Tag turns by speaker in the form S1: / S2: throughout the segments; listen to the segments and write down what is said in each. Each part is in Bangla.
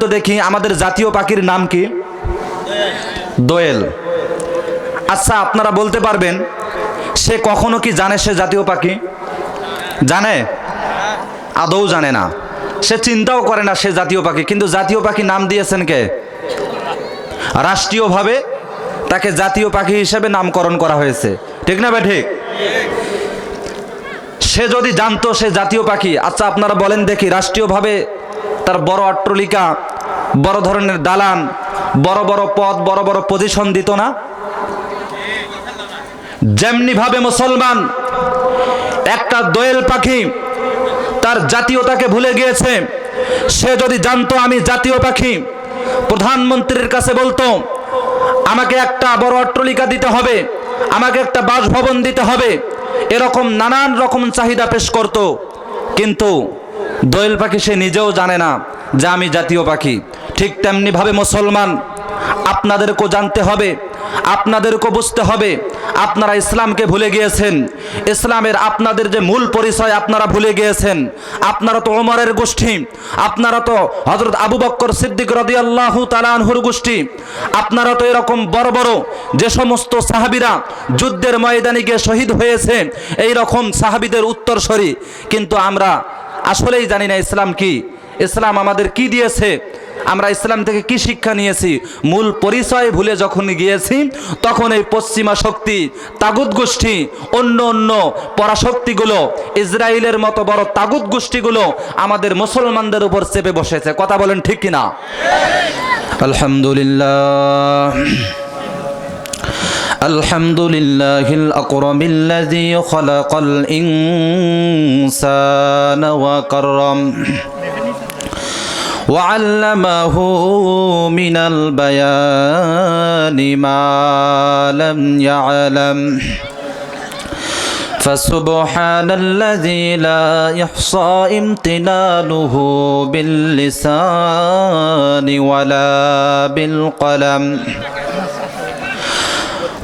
S1: তো দেখি আমাদের জাতীয় পাখির নাম কি? দোয়েল। আচ্ছা আপনারা বলতে পারবেন, সে কখনো কি জানে সে জাতীয় পাখি? জানে? আদৌ জানে না। সে চিন্তাও করে না সে জাতীয় পাখি, কিন্তু জাতীয় পাখি নাম দিয়েছেন কে? রাষ্ট্রীয়ভাবে তাকে জাতীয় পাখি হিসেবে নামকরণ করা হয়েছে। ঠিক না ভাই ঠিক? সে যদি জানতো সে জাতীয় পাখি আচ্ছা আপনারা বলেন দেখি, রাষ্ট্রীয়ভাবে তার বড় অট্টলিকা, বড় ধরনের দালান, বড় বড় পদ বড় বড় পজিশন দিত না। যেমনি ভাবে মুসলমান একটা দোয়েল পাখি তার জাতীয়তাকে ভুলে গিয়েছে, সে যদি জানতো আমি জাতীয় পাখি, প্রধানমন্ত্রীর কাছে বলতো, আমাকে একটা বড় অট্টলিকা দিতে হবে, আমাকে একটা বাসভবন দিতে হবে। এরকম নানান রকম চাহিদা পেশ করত। কিন্তু দোয়েল পাখি সে নিজেও জানে না যে আমি জাতীয় পাখি। ঠিক তেমনিভাবে মুসলমান, আপনাদেরকেও জানতে হবে, আপনাদেরকেও বুঝতে হবে, আপনারা ইসলামকে ভুলে গিয়েছেন। ইসলামের আপনাদের যে মূল পরিচয় আপনারা ভুলে গিয়েছেন। আপনারা তো ওমরের গোষ্ঠী, আপনারা তো হজরত আবু বক্কর সিদ্দিক রদিয়াল্লাহু তালানহুর গোষ্ঠী, আপনারা তো এরকম বড় বড় যে সমস্ত সাহাবিরা যুদ্ধের ময়দানে গিয়ে শহীদ হয়েছে এই রকম সাহাবিদের উত্তরসরি। কিন্তু আমরা আসলেই জানি না ইসলাম কি। ইসলাম আমাদের কি দিয়েছে? আমরা ইসলাম থেকে কি শিক্ষা নিয়েছি? মূল পরিচয় ভুলে যখন গিয়েছি, তখন এই পশ্চিমা শক্তি তাগুদ গোষ্ঠী, অন্য অন্য পরাশক্তিগুলো, ইসরায়েলের মতো বড় তাগুদ গোষ্ঠীগুলো আমাদের মুসলমানদের উপর চেপে বসেছে। কথা বলেন ঠিক কিনা? আলহামদুলিল্লাহ। الحمد لله الأكرم الذي خلق الإنسان وكرم. وعلمه من البيان ما لم يعلم. فسبحان الذي لا يحصى امتنانه باللسان ولا بالقلم.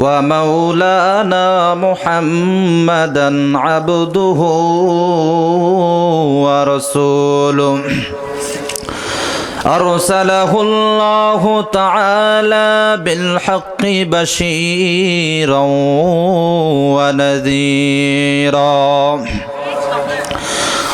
S1: ومولانا محمدا عبده ورسوله. أرسله الله تعالى بالحق بشيرا ونذيرا.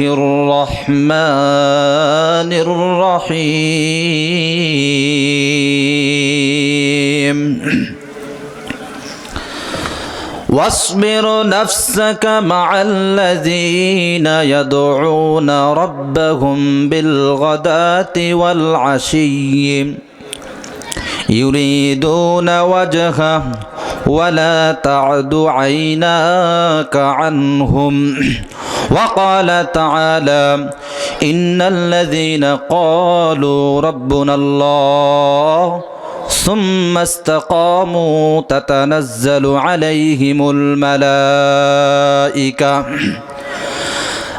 S1: الرحمن الرحيم. واصبر نفسك مع الذين يدعون ربهم بالغداة والعشي. يريدون وجهه ولا تعد عيناك عنهم. وقال تعالى إن الذين قالوا ربنا الله ثم استقاموا تتنزل عليهم الملائكة.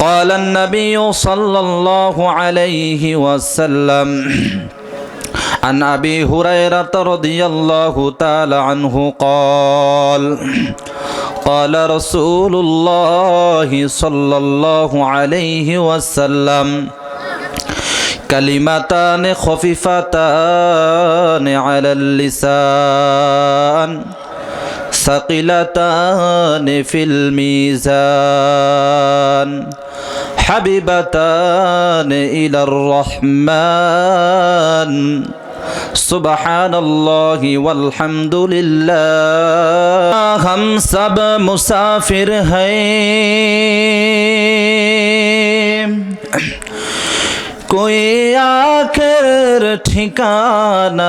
S1: قال النبي صلى الله عليه وسلم عن أبي هريرة رضي الله تعالى عنه قال قال رسول الله صلى الله عليه وسلم كلمتان خفيفتان على اللسان. ثقلتان في الميزان حبيبتان إلى الرحمن سبحان الله والحمد لله ہم سب مسافر ہیں کوئی آخر ٹھکانہ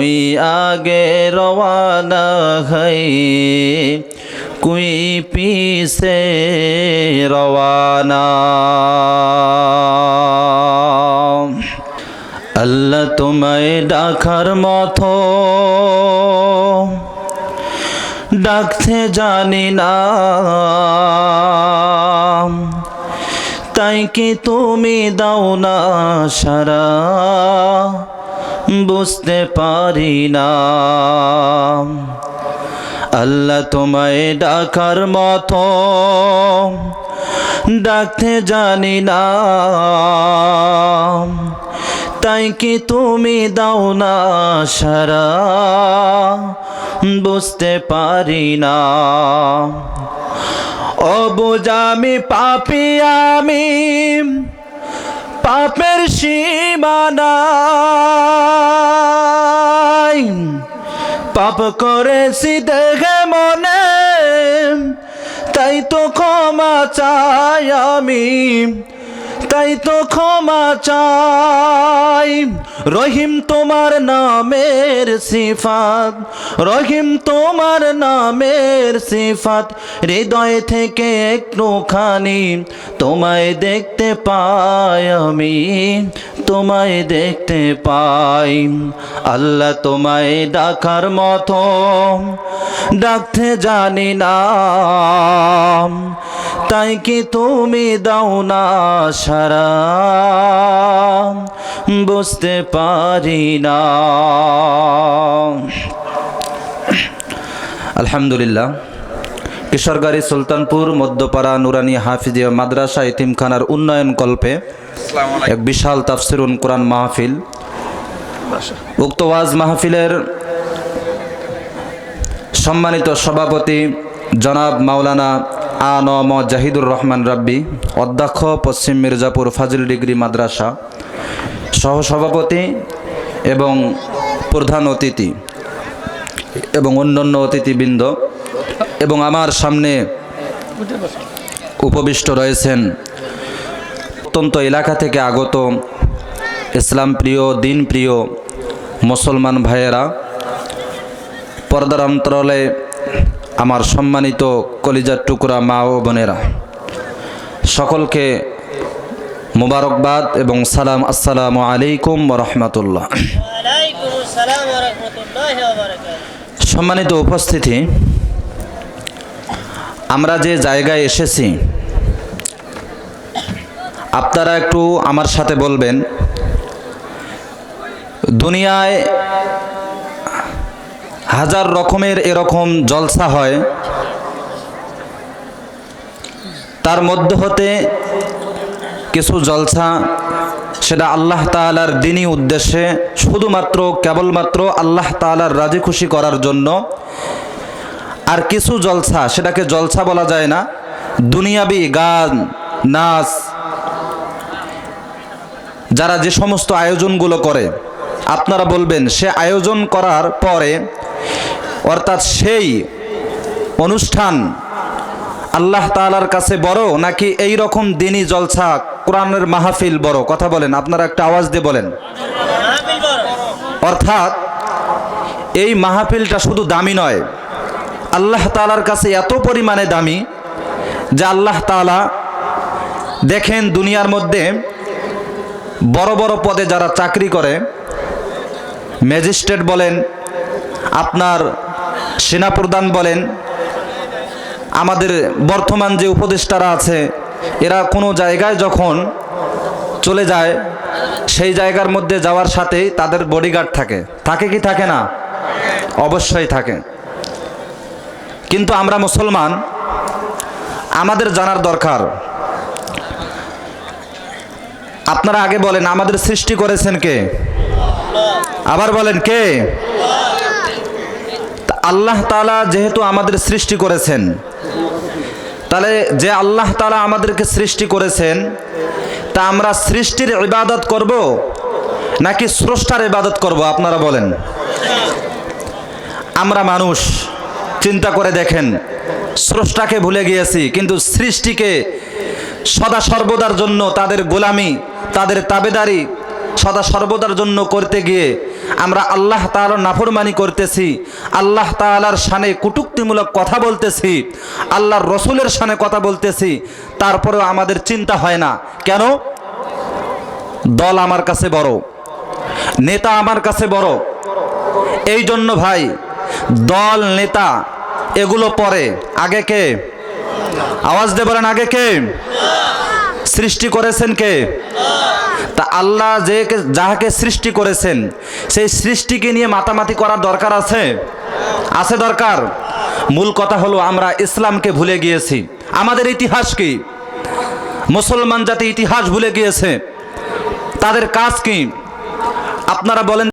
S1: কুই আগে রওয়ানা হই, কুই পিছে রওয়ানা। আল্লাহ তোমায় ডাকার মতো ডাকতে জানি না। তাই কি তুমি দাও না সারা। বুঝতে পারি না। আল্লাহ তোমায় ডাকার মতো, ডাকতে জানি না। তাই কি তুমি দাও না সারা? বুঝতে পারি না। অবুজ আমি, পাপি আমি পাপের সীমানা পাপ করেছি দেখে মনে তাই তো ক্ষমা চাই আমি। তাই তো ক্ষমা চাই। রহিম তোমার নামের সিফাত, রহিম তোমার নামের সিফাত। হৃদয় থেকে একটুখানি তোমায় দেখতে পাই আমি, তোমায় দেখতে পাই। আল্লাহ তোমায় ডাকার মতো ডাকতে জানি না। তাই কি তুমি দাও না সারা বুঝতে পারি না। আলহামদুলিল্লাহ কিশোরগাড়ি সুলতানপুর মধ্যপাড়া নুরানি হাফিজিয়া মাদ্রাসা ইতিমখানার উন্নয়ন কল্পে এক বিশাল তাফসিরুন কোরআন মাহফিল। উক্ত ওয়াজ মাহফিলের সম্মানিত সভাপতি জনাব মাওলানা আ ন ম জাহিদুর রহমান রাব্বি, অধ্যক্ষ পশ্চিম মির্জাপুর ফাজিল ডিগ্রি মাদ্রাসা, সহসভাপতি এবং প্রধান অতিথি এবং অন্যান্য অতিথিবৃন্দ এবং আমার সামনে উপবিষ্ট রয়েছেন অত্যন্ত এলাকা থেকে আগত ইসলাম প্রিয়, দিন প্রিয় মুসলমান ভাইয়েরা, পর্দার অন্তরালে আমার সম্মানিত কলিজার টুকরা মা ও বোনেরা, সকলকে মুবারকবাদ এবং সালাম, আসসালামু আলাইকুম রহমতুল্লাহ। সম্মানিত উপস্থিতি, আমরা যে জায়গায় এসেছি, আপনারা একটু আমার সাথে বলবেন, দুনিয়ায় হাজার রকমের এরকম জলসা হয়। তার মধ্য হতে কিছু জলসা, সেটা আল্লাহ তাআলার দিনই উদ্দেশ্যে শুধুমাত্র, কেবলমাত্র আল্লাহ তাআলার রাজি খুশি করার জন্য। আর কিছু জলসা, সেটাকে জলসা বলা যায় না, দুনিয়াবি গান, নাচ, যারা যে সমস্ত আয়োজনগুলো করে, আপনারা বলবেন, সে আয়োজন করার পরে অর্থাৎ সেই অনুষ্ঠান আল্লাহ তাআলার কাছে বড় নাকি এই রকম দিনই জলসা, কোরআনের মাহফিল বড়? কথা বলেন, আপনারা একটা আওয়াজ দিয়ে বলেন। অর্থাৎ এই মাহফিলটা শুধু দামি নয়, আল্লাহ তালার কাছে এত পরিমাণে দামি যে আল্লাহ তালা দেখেন দুনিয়ার মধ্যে বড় বড় পদে যারা চাকরি করে, ম্যাজিস্ট্রেট বলেন আপনার সেনাপ্রধান বলেন, আমাদের বর্তমান যে উপদেষ্টারা আছে, এরা কোনো জায়গায় যখন চলে যায়, সেই জায়গার মধ্যে যাওয়ার সাথেই তাদের বডিগার্ড থাকে। থাকে কি থাকে না? অবশ্যই থাকে। কিন্তু আমরা মুসলমান, আমাদের জানার দরকার। আপনারা আগে বলেন, আমাদের সৃষ্টি করেছেন কে? আবার বলেন, কে? আল্লাহ তালা যেহেতু আমাদের সৃষ্টি করেছেন, তাহলে যে আল্লাহ তালা আমাদেরকে সৃষ্টি করেছেন, তা আমরা সৃষ্টির ইবাদত করব নাকি স্রষ্টার ইবাদত করব, আপনারা বলেন। আমরা মানুষ, চিন্তা করে দেখেন, স্রষ্টাকে ভুলে গিয়েছি, কিন্তু সৃষ্টিকে সদা সর্বদার জন্য তাদের গোলামি, তাদের তাবেদারি সদা সর্বদার জন্য করতে গিয়ে আমরা আল্লাহ তাআলার নাফরমানি করতেছি, আল্লাহ তাআলার শানে কুটুক্তিমূলক কথা বলতেছি, আল্লাহর রসুলের শানে কথা বলতেছি, তারপরেও আমাদের চিন্তা হয় না। কেন? দল আমার কাছে বড়, নেতা আমার কাছে বড়। এই জন্য ভাই, দল, নেতা, এগুলো পরে। আগে কে? আওয়াজ দিয়ে বলেন, আগে কে? সৃষ্টি করেছেন কে? আল্লাহ যে যাহাকে সৃষ্টি করেছেন, সেই সৃষ্টিকে নিয়ে মাতামাতি করার দরকার আছে? আছে দরকার? মূল কথা হলো আমরা ইসলামকে ভুলে গিয়েছি। আমাদের ইতিহাস কি? মুসলমান জাতি ইতিহাস ভুলে গিয়েছে। তাদের কাজ কি? আপনারা বলেন